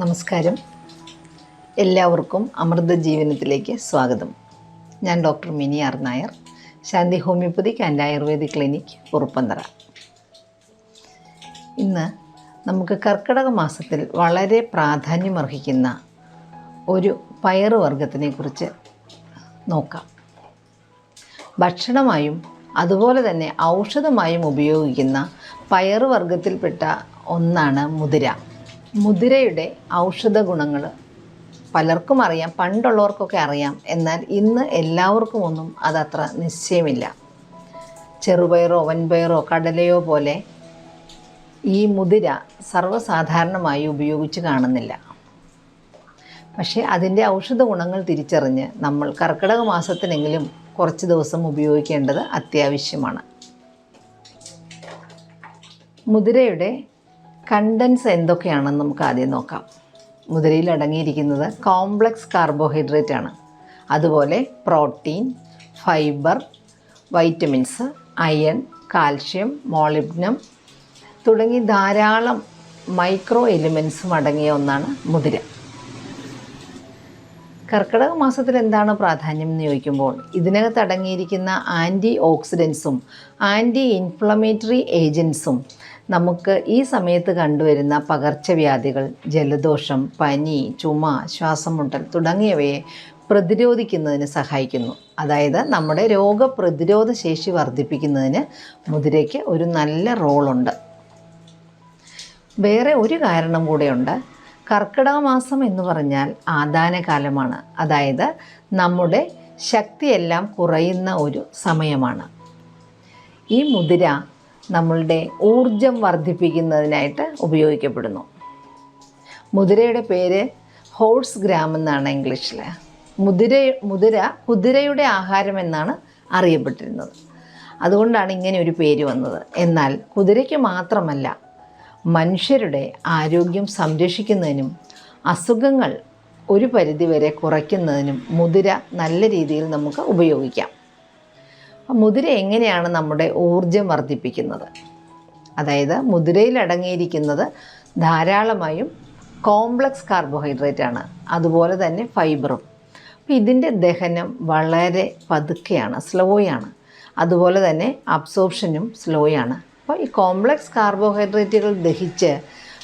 നമസ്കാരം. എല്ലാവർക്കും അമൃത ജീവനത്തിലേക്ക് സ്വാഗതം. ഞാൻ doctor Mini R Nair Shanthi homoeopathic and ayurvedic clinic Uruppanthara. ഇന്ന് നമുക്ക് കർക്കിടക മാസത്തിൽ വളരെ പ്രാധാന്യമർഹിക്കുന്ന ഒരു പയറ് വർഗത്തിനെ കുറിച്ച് നോക്കാം. ഭക്ഷണമായും അതുപോലെ തന്നെ ഔഷധമായും ഉപയോഗിക്കുന്ന പയറ് വർഗത്തിൽപ്പെട്ട ഒന്നാണ് മുതിര. മുതിരയുടെ ഔഷധ ഗുണങ്ങൾ പലർക്കും അറിയാം പണ്ടുള്ളവർക്കൊക്കെ അറിയാം. എന്നാൽ ഇന്ന് എല്ലാവർക്കും ഒന്നും അതത്ര നിശ്ചയമില്ല. ചെറുപയറോ വൻപയറോ കടലയോ പോലെ ഈ മുതിര സർവസാധാരണമായി ഉപയോഗിച്ച് കാണുന്നില്ല. പക്ഷേ അതിന്റെ ഔഷധ ഗുണങ്ങൾ തിരിച്ചറിഞ്ഞ് നമ്മൾ കർക്കിടക മാസത്തിനെങ്കിലും കുറച്ച് ദിവസം ഉപയോഗിക്കേണ്ടത് അത്യാവശ്യമാണ്. മുതിരയുടെ കണ്ടൻസ് എന്തൊക്കെയാണെന്ന് നമുക്ക് ആദ്യം നോക്കാം. മുതിരയിൽ അടങ്ങിയിരിക്കുന്നത് കോംപ്ലക്സ് കാർബോഹൈഡ്രേറ്റ് ആണ്. അതുപോലെ protein fibre vitamins iron calcium molybdenum തുടങ്ങി ധാരാളം മൈക്രോ എലിമെൻസും അടങ്ങിയ ഒന്നാണ് മുതിര. കർക്കിടക മാസത്തിൽ എന്താണ് പ്രാധാന്യം എന്ന് ചോദിക്കുമ്പോൾ ഇതിനകത്ത് അടങ്ങിയിരിക്കുന്ന ആന്റി ഓക്സിഡൻസും ആന്റി ഇൻഫ്ലമേറ്ററി ഏജൻസും നമുക്ക് ഈ സമയത്ത് കണ്ടുവരുന്ന പകർച്ചവ്യാധികൾ ജലദോഷം പനി ചുമ ശ്വാസം മുട്ടൽ തുടങ്ങിയവയെ പ്രതിരോധിക്കുന്നതിന് സഹായിക്കുന്നു. അതായത് നമ്മുടെ രോഗപ്രതിരോധ ശേഷി വർദ്ധിപ്പിക്കുന്നതിന് മുതിരയ്ക്ക് ഒരു നല്ല റോളുണ്ട്. വേറെ ഒരു കാരണം കൂടെയുണ്ട്. കർക്കിടക മാസം എന്ന് പറഞ്ഞാൽ ആദാന കാലമാണ് അതായത് നമ്മുടെ ശക്തിയെല്ലാം കുറയുന്ന ഒരു സമയമാണ്. ഈ മുതിര നമ്മളുടെ ഊർജം വർദ്ധിപ്പിക്കുന്നതിനായിട്ട് ഉപയോഗിക്കപ്പെടുന്നു. മുതിരയുടെ പേര് ഹോഴ്സ് ഗ്രാം എന്നാണ് ഇംഗ്ലീഷിൽ മുതിര മുതിര കുതിരയുടെ ആഹാരം എന്നാണ് അറിയപ്പെട്ടിരുന്നത്. അതുകൊണ്ടാണ് ഇങ്ങനെ ഒരു പേര് വന്നത്. എന്നാൽ കുതിരയ്ക്ക് മാത്രമല്ല മനുഷ്യരുടെ ആരോഗ്യം സംരക്ഷിക്കുന്നതിനും അസുഖങ്ങൾ ഒരു പരിധിവരെ കുറയ്ക്കുന്നതിനും മുതിര നല്ല രീതിയിൽ നമുക്ക് ഉപയോഗിക്കാം. മുതിര എങ്ങനെയാണ് നമ്മുടെ ഊർജം വർദ്ധിപ്പിക്കുന്നത്? അതായത് മുതിരയിൽ അടങ്ങിയിരിക്കുന്നത് ധാരാളമായും കോംപ്ലക്സ് കാർബോഹൈഡ്രേറ്റ് ആണ് അതുപോലെ തന്നെ ഫൈബറും അപ്പോൾ ഇതിന്റെ ദഹനം വളരെ പതുക്കെയാണ് സ്ലോയാണ് അതുപോലെ തന്നെ അബ്സോർപ്ഷനും സ്ലോയാണ് അപ്പോൾ ഈ കോംപ്ലക്സ് കാർബോഹൈഡ്രേറ്റുകൾ ദഹിച്ച്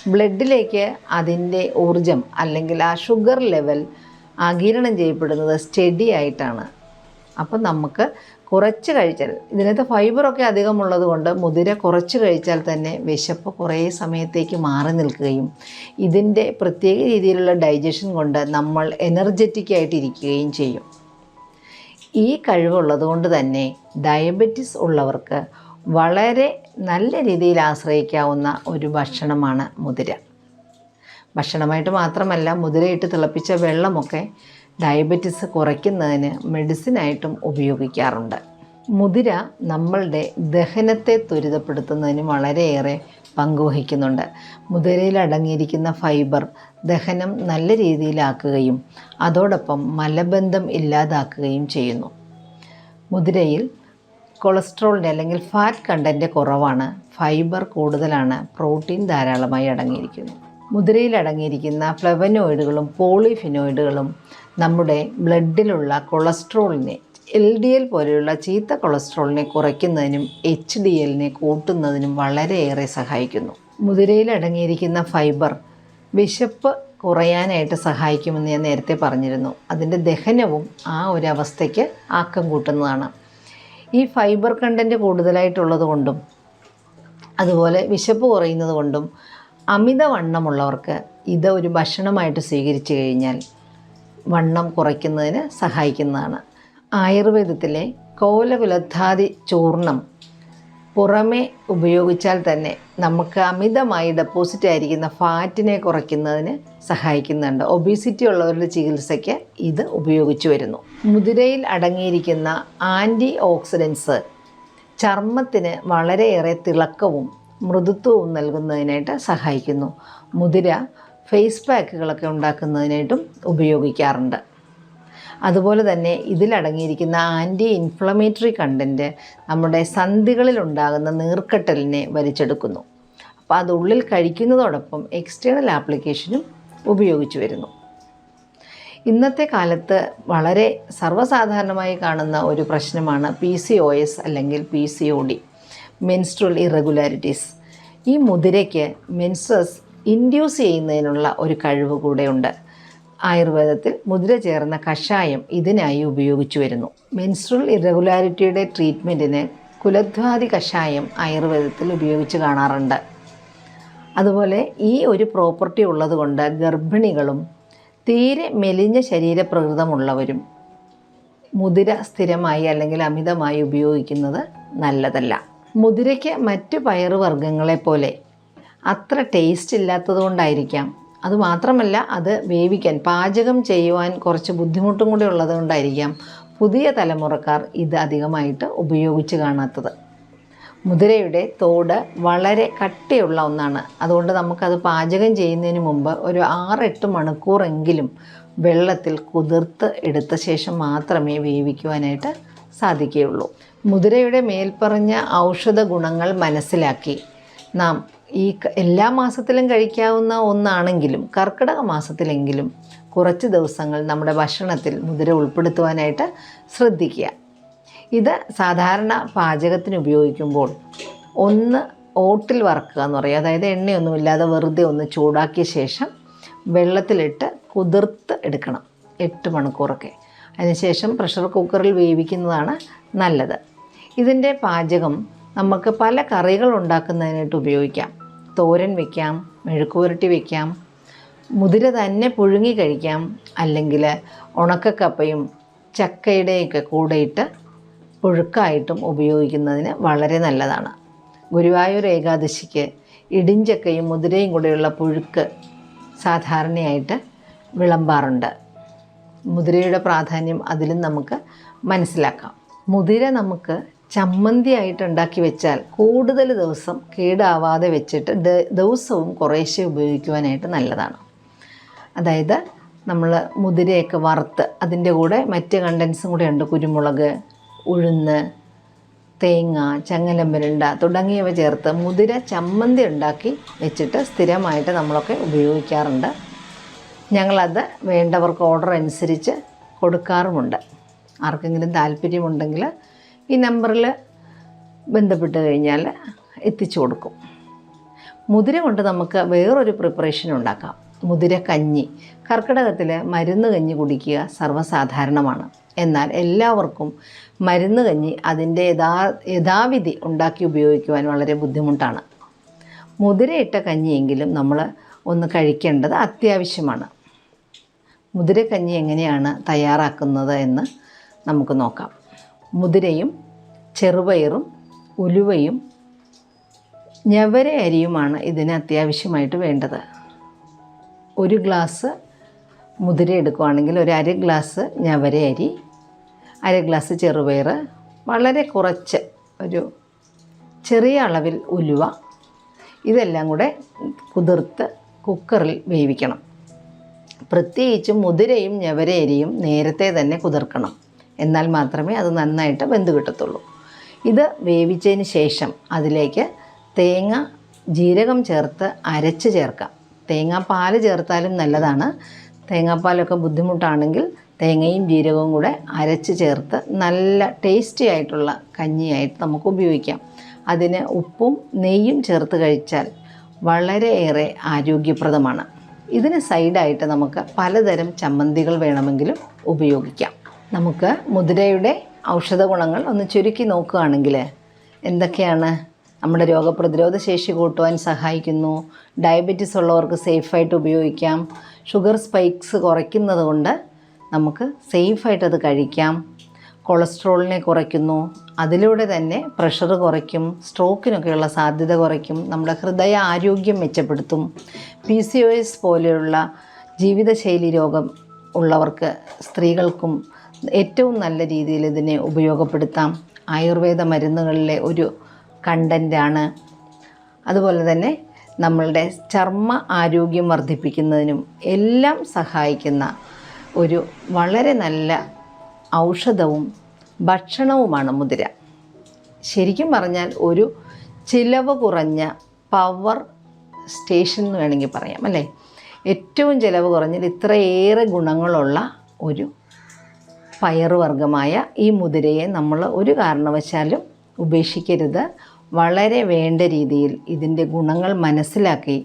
ബ്ലഡിലേക്ക് അതിന്റെ ഊർജം അല്ലെങ്കിൽ ആ ഷുഗർ ലെവൽ ആഗിരണം ചെയ്യപ്പെടുന്നത് സ്റ്റഡി ആയിട്ടാണ്. അപ്പം നമുക്ക് കുറച്ച് കഴിച്ചാൽ ഇതിനകത്ത് ഫൈബറൊക്കെ അധികമുള്ളത് കൊണ്ട് മുതിര കുറച്ച് കഴിച്ചാൽ തന്നെ വിശപ്പ് കുറേ സമയത്തേക്ക് മാറി നിൽക്കുകയും ഇതിന്റെ പ്രത്യേക രീതിയിലുള്ള ഡൈജഷൻ കൊണ്ട് നമ്മൾ എനർജറ്റിക് ആയിട്ടിരിക്കുകയും ചെയ്യും. ഈ കഴിവുള്ളത് കൊണ്ട് തന്നെ ഡയബറ്റിസ് ഉള്ളവർക്ക് വളരെ നല്ല രീതിയിൽ ആശ്രയിക്കാവുന്ന ഒരു ഭക്ഷണമാണ് മുതിര. ഭക്ഷണമായിട്ട് മാത്രമല്ല മുതിരയിട്ട് തിളപ്പിച്ച വെള്ളമൊക്കെ ഡയബറ്റിസ് കുറയ്ക്കുന്നതിന് മെഡിസിനായിട്ടും ഉപയോഗിക്കാറുണ്ട്. മുതിര നമ്മളുടെ ദഹനത്തെ ത്വരിതപ്പെടുത്തുന്നതിന് വളരെയേറെ പങ്കുവഹിക്കുന്നുണ്ട്. മുതിരയിൽ അടങ്ങിയിരിക്കുന്ന ഫൈബർ ദഹനം നല്ല രീതിയിലാക്കുകയും അതോടൊപ്പം മലബന്ധം ഇല്ലാതാക്കുകയും ചെയ്യുന്നു. മുതിരയിൽ കൊളസ്ട്രോളിന്റെ അല്ലെങ്കിൽ ഫാറ്റ് കണ്ടന്റ് കുറവാണ്. ഫൈബർ കൂടുതലാണ്. പ്രോട്ടീൻ ധാരാളമായി അടങ്ങിയിരിക്കുന്നു. മുതിരയിൽ അടങ്ങിയിരിക്കുന്ന ഫ്ലവനോയിഡുകളും പോളിഫിനോയിഡുകളും നമ്മുടെ ബ്ലഡിലുള്ള കൊളസ്ട്രോളിനെ എൽ ഡി എൽ പോലെയുള്ള ചീത്ത കൊളസ്ട്രോളിനെ കുറയ്ക്കുന്നതിനും എച്ച് ഡി എല്ലിനെ കൂട്ടുന്നതിനും വളരെയേറെ സഹായിക്കുന്നു. മുതിരയിൽ അടങ്ങിയിരിക്കുന്ന ഫൈബർ വിശപ്പ് കുറയാനായിട്ട് സഹായിക്കുമെന്ന് ഞാൻ നേരത്തെ പറഞ്ഞിരുന്നു. അതിന്റെ ദഹനവും ആ ഒരു അവസ്ഥയ്ക്ക് ആക്കം കൂട്ടുന്നതാണ്. ഈ ഫൈബർ കണ്ടന്റ് കൂടുതലായിട്ടുള്ളത് കൊണ്ടും അതുപോലെ വിശപ്പ് കുറയുന്നത് കൊണ്ടും അമിതവണ്ണമുള്ളവർക്ക് ഇത് ഒരു ഭക്ഷണമായിട്ട് സ്വീകരിച്ചു കഴിഞ്ഞാൽ വണ്ണം കുറയ്ക്കുന്നതിന് സഹായിക്കുന്നതാണ്. ആയുർവേദത്തിലെ കോലകുലത്താതി ചൂർണം പുറമേ ഉപയോഗിച്ചാൽ തന്നെ നമുക്ക് അമിതമായി ഡെപ്പോസിറ്റ് ആയിരിക്കുന്ന ഫാറ്റിനെ കുറയ്ക്കുന്നതിന് സഹായിക്കുന്നുണ്ട്. ഒബീസിറ്റി ഉള്ളവരുടെ ചികിത്സയ്ക്ക് ഇത് ഉപയോഗിച്ചു വരുന്നു. മുതിരയിൽ അടങ്ങിയിരിക്കുന്ന ആന്റി ഓക്സിഡൻസ് ചർമ്മത്തിന് വളരെയേറെ തിളക്കവും മൃദുത്വവും നൽകുന്നതിനായിട്ട് സഹായിക്കുന്നു. മുതിര ഫേസ് പാക്കുകളൊക്കെ ഉണ്ടാക്കുന്നതിനായിട്ടും ഉപയോഗിക്കാറുണ്ട്. അതുപോലെ തന്നെ ഇതിലടങ്ങിയിരിക്കുന്ന ആന്റി ഇൻഫ്ലമേറ്ററി കണ്ടന്റ് നമ്മുടെ സന്ധികളിൽ ഉണ്ടാകുന്ന നീർക്കെട്ടലിനെ വലിച്ചെടുക്കുന്നു. അപ്പോൾ അത് ഉള്ളിൽ കഴിക്കുന്നതോടൊപ്പം എക്സ്റ്റേണൽ ആപ്ലിക്കേഷനും ഉപയോഗിച്ചു വരുന്നു. ഇന്നത്തെ കാലത്ത് വളരെ സർവസാധാരണമായി കാണുന്ന ഒരു പ്രശ്നമാണ് പി സി ഒ എസ് അല്ലെങ്കിൽ P C O D menstrual irregularities ഈ മുതിരയ്ക്ക് മെൻസസ് ഇൻഡ്യൂസ് ചെയ്യുന്നതിനുള്ള ഒരു കഴിവ് കൂടെയുണ്ട്. ആയുർവേദത്തിൽ മുതിര ചേർന്ന കഷായം ഇതിനായി ഉപയോഗിച്ചു വരുന്നു. മെൻസ്ട്രൽ ഇറഗുലാരിറ്റിയുടെ ട്രീറ്റ്മെന്റിന് കുലധ്വാതി കഷായം ആയുർവേദത്തിൽ ഉപയോഗിച്ച് കാണാറുണ്ട്. അതുപോലെ ഈ ഒരു പ്രോപ്പർട്ടി ഉള്ളതുകൊണ്ട് ഗർഭിണികളും തീരെ മെലിഞ്ഞ ശരീരപ്രകൃതമുള്ളവരും മുതിര സ്ഥിരമായി അല്ലെങ്കിൽ അമിതമായി ഉപയോഗിക്കുന്നത് നല്ലതല്ല. മുതിരയ്ക്ക് മറ്റ് പയറുവർഗങ്ങളെ പോലെ. അത്ര ടേസ്റ്റ് ഇല്ലാത്തതുകൊണ്ടായിരിക്കാം അതുമാത്രമല്ല അത് വേവിക്കാൻ പാചകം ചെയ്യുവാൻ കുറച്ച് ബുദ്ധിമുട്ടും കൂടി ഉള്ളതുകൊണ്ടായിരിക്കാം പുതിയ തലമുറക്കാർ ഇത് അധികമായിട്ട് ഉപയോഗിച്ച് കാണാത്തത്. മുതിരയുടെ തോട് വളരെ കട്ടിയുള്ള ഒന്നാണ്. അതുകൊണ്ട് നമുക്കത് പാചകം ചെയ്യുന്നതിന് മുമ്പ് ഒരു ആറെട്ട് മണിക്കൂറെങ്കിലും വെള്ളത്തിൽ കുതിർത്ത് എടുത്ത ശേഷം മാത്രമേ വേവിക്കുവാനായിട്ട് സാധിക്കുകയുള്ളൂ. മുതിരയുടെ മേൽപ്പറഞ്ഞ ഔഷധ ഗുണങ്ങൾ മനസ്സിലാക്കി. നാം ഈ എല്ലാ മാസത്തിലും കഴിക്കാവുന്ന ഒന്നാണെങ്കിലും കർക്കിടക മാസത്തിലെങ്കിലും കുറച്ച് ദിവസങ്ങൾ നമ്മുടെ ഭക്ഷണത്തിൽ മുതിര ഉൾപ്പെടുത്തുവാനായിട്ട് ശ്രദ്ധിക്കുക. ഇത് സാധാരണ പാചകത്തിന് ഉപയോഗിക്കുമ്പോൾ ഒന്ന് ഓട്ടിൽ വറക്കുക എന്ന് പറയും. അതായത് എണ്ണയൊന്നുമില്ലാതെ വെറുതെ ഒന്ന് ചൂടാക്കിയ ശേഷം വെള്ളത്തിലിട്ട് കുതിർത്ത് എടുക്കണം എട്ട് മണിക്കൂറൊക്കെ. അതിനുശേഷം പ്രഷർ കുക്കറിൽ വേവിക്കുന്നതാണ് നല്ലത്. ഇതിന്റെ പാചകം നമുക്ക് പല കറികൾ ഉണ്ടാക്കുന്നതിനായിട്ട് ഉപയോഗിക്കാം. തോരൻ വയ്ക്കാം മെഴുക്കുപുരട്ടി വയ്ക്കാം മുതിര തന്നെ പുഴുങ്ങി കഴിക്കാം അല്ലെങ്കിൽ ഉണക്കക്കപ്പയും ചക്കയുടെയൊക്കെ കൂടെയിട്ട് പുഴുക്കായിട്ടും ഉപയോഗിക്കുന്നതിന് വളരെ നല്ലതാണ്. ഗുരുവായൂർ ഏകാദശിക്ക് ഇടിഞ്ചക്കയും മുതിരയും കൂടെയുള്ള പുഴുക്ക് സാധാരണയായിട്ട് വിളമ്പാറുണ്ട്. മുതിരയുടെ പ്രാധാന്യം അതിലും നമുക്ക് മനസ്സിലാക്കാം. മുതിര നമുക്ക് ചമ്മന്തി ആയിട്ട് ഉണ്ടാക്കി വെച്ചാൽ കൂടുതൽ ദിവസം കേടാവാതെ വെച്ചിട്ട് ദിവസവും കുറേശ്ശെ ഉപയോഗിക്കുവാനായിട്ട് നല്ലതാണ്. അതായത് നമ്മൾ മുതിരയൊക്കെ വറുത്ത് അതിന്റെ കൂടെ മറ്റ് കണ്ടൻസും കൂടെ ഉണ്ട്. കുരുമുളക് ഉഴുന്ന് തേങ്ങ ചങ്ങലമ്പരുണ്ട തുടങ്ങിയവ ചേർത്ത് മുതിര ചമ്മന്തി ഉണ്ടാക്കി വെച്ചിട്ട് സ്ഥിരമായിട്ട് നമ്മളൊക്കെ ഉപയോഗിക്കാറുണ്ട്. ഞങ്ങളത് വേണ്ടവർക്ക് ഓർഡർ അനുസരിച്ച് കൊടുക്കാറുമുണ്ട്. ആർക്കെങ്കിലും താല്പര്യമുണ്ടെങ്കിൽ ഈ നമ്പറിൽ ബന്ധപ്പെട്ട് കഴിഞ്ഞാൽ എത്തിച്ചു കൊടുക്കും. മുതിര കൊണ്ട് നമുക്ക് വേറൊരു പ്രിപ്പറേഷൻ ഉണ്ടാക്കാം. മുതിര കഞ്ഞി. കർക്കിടകത്തിൽ മരുന്ന് കഞ്ഞി കുടിക്കുക സർവസാധാരണമാണ്. എന്നാൽ എല്ലാവർക്കും മരുന്ന് കഞ്ഞി അതിന്റെ യഥാ യഥാവിധി ഉണ്ടാക്കി ഉപയോഗിക്കുവാൻ വളരെ ബുദ്ധിമുട്ടാണ്. മുതിരയിട്ട കഞ്ഞിയെങ്കിലും നമ്മൾ ഒന്ന് കഴിക്കേണ്ടത് അത്യാവശ്യമാണ്. മുതിരക്കഞ്ഞി എങ്ങനെയാണ് തയ്യാറാക്കുന്നത് എന്ന് നമുക്ക് നോക്കാം. മുതിരയും ചെറുപയറും ഉലുവയും ഞവര അരിയുമാണ് ഇതിന് അത്യാവശ്യമായിട്ട് വേണ്ടത്. ഒരു ഗ്ലാസ് മുതിര എടുക്കുകയാണെങ്കിൽ ഒരു അര ഗ്ലാസ് ഞവര അരി അര ഗ്ലാസ് ചെറുപയർ വളരെ കുറച്ച് ഒരു ചെറിയ അളവിൽ ഉലുവ. ഇതെല്ലാം കൂടെ കുതിർത്ത് കുക്കറിൽ വേവിക്കണം. പ്രത്യേകിച്ചും മുതിരയും ഞവരയരിയും നേരത്തെ തന്നെ കുതിർക്കണം. എന്നാൽ മാത്രമേ അത് നന്നായിട്ട് വെന്ത് കിട്ടത്തുള്ളൂ. ഇത് വേവിച്ചതിന് ശേഷം അതിലേക്ക് തേങ്ങ ജീരകം ചേർത്ത് അരച്ച് ചേർക്കാം. തേങ്ങാപ്പാൽ ചേർത്താലും നല്ലതാണ്. തേങ്ങാപ്പാലൊക്കെ ബുദ്ധിമുട്ടാണെങ്കിൽ തേങ്ങയും ജീരകവും കൂടെ അരച്ച് ചേർത്ത് നല്ല ടേസ്റ്റി ആയിട്ടുള്ള കഞ്ഞിയായിട്ട് നമുക്ക് ഉപയോഗിക്കാം. അതിന് ഉപ്പും നെയ്യും ചേർത്ത് കഴിച്ചാൽ വളരെയേറെ ആരോഗ്യപ്രദമാണ്. ഇതിന് സൈഡായിട്ട് നമുക്ക് പലതരം ചമ്മന്തികൾ വേണമെങ്കിലും ഉപയോഗിക്കാം. നമുക്ക് മുതിരയുടെ ഔഷധ ഗുണങ്ങൾ ഒന്ന് ചുരുക്കി നോക്കുകയാണെങ്കിൽ എന്തൊക്കെയാണ്? നമ്മുടെ രോഗപ്രതിരോധ ശേഷി കൂട്ടുവാൻ സഹായിക്കുന്നു. ഡയബറ്റീസ് ഉള്ളവർക്ക് സേഫായിട്ട് ഉപയോഗിക്കാം. ഷുഗർ സ്പൈക്സ് കുറയ്ക്കുന്നത് കൊണ്ട് നമുക്ക് സേഫായിട്ട് അത് കഴിക്കാം. കൊളസ്ട്രോളിനെ കുറയ്ക്കുന്നു. അതിലൂടെ തന്നെ പ്രഷർ കുറയ്ക്കും. സ്ട്രോക്കിനൊക്കെയുള്ള സാധ്യത കുറയ്ക്കും. നമ്മുടെ ഹൃദയ ആരോഗ്യം മെച്ചപ്പെടുത്തും. പി സി ഒ എസ് പോലെയുള്ള ജീവിതശൈലി രോഗം ഉള്ളവർക്ക് സ്ത്രീകൾക്കും ഏറ്റവും നല്ല രീതിയിൽ ഇതിനെ ഉപയോഗപ്പെടുത്താം. ആയുർവേദ മരുന്നുകളിലെ ഒരു കണ്ടന്റാണ് അതുപോലെ തന്നെ നമ്മളുടെ ചർമ്മ ആരോഗ്യം വർദ്ധിപ്പിക്കുന്നതിനും എല്ലാം സഹായിക്കുന്ന ഒരു വളരെ നല്ല ഔഷധവും ഭക്ഷണവുമാണ് മുതിര. ശരിക്കും പറഞ്ഞാൽ ഒരു ചിലവ് കുറഞ്ഞ പവർ സ്റ്റേഷൻ എന്ന് വേണമെങ്കിൽ പറയാം അല്ലേ? ഏറ്റവും ചിലവ് കുറഞ്ഞത് ഇത്രയേറെ ഗുണങ്ങളുള്ള ഒരു പയറുവർഗമായ ഈ മുതിരയെ നമ്മൾ ഒരു കാരണവശാലും ഉപേക്ഷിക്കരുത്. വളരെ വേണ്ട രീതിയിൽ ഇതിന്റെ ഗുണങ്ങൾ മനസ്സിലാക്കി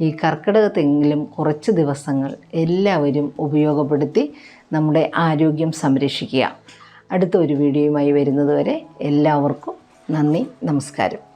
ഈ കർക്കിടകത്തെങ്കിലും കുറച്ച് ദിവസങ്ങൾ എല്ലാവരും ഉപയോഗപ്പെടുത്തി നമ്മുടെ ആരോഗ്യം സംരക്ഷിക്കുക. അടുത്ത ഒരു വീഡിയോയുമായി വരുന്നതുവരെ എല്ലാവർക്കും നന്ദി നമസ്കാരം.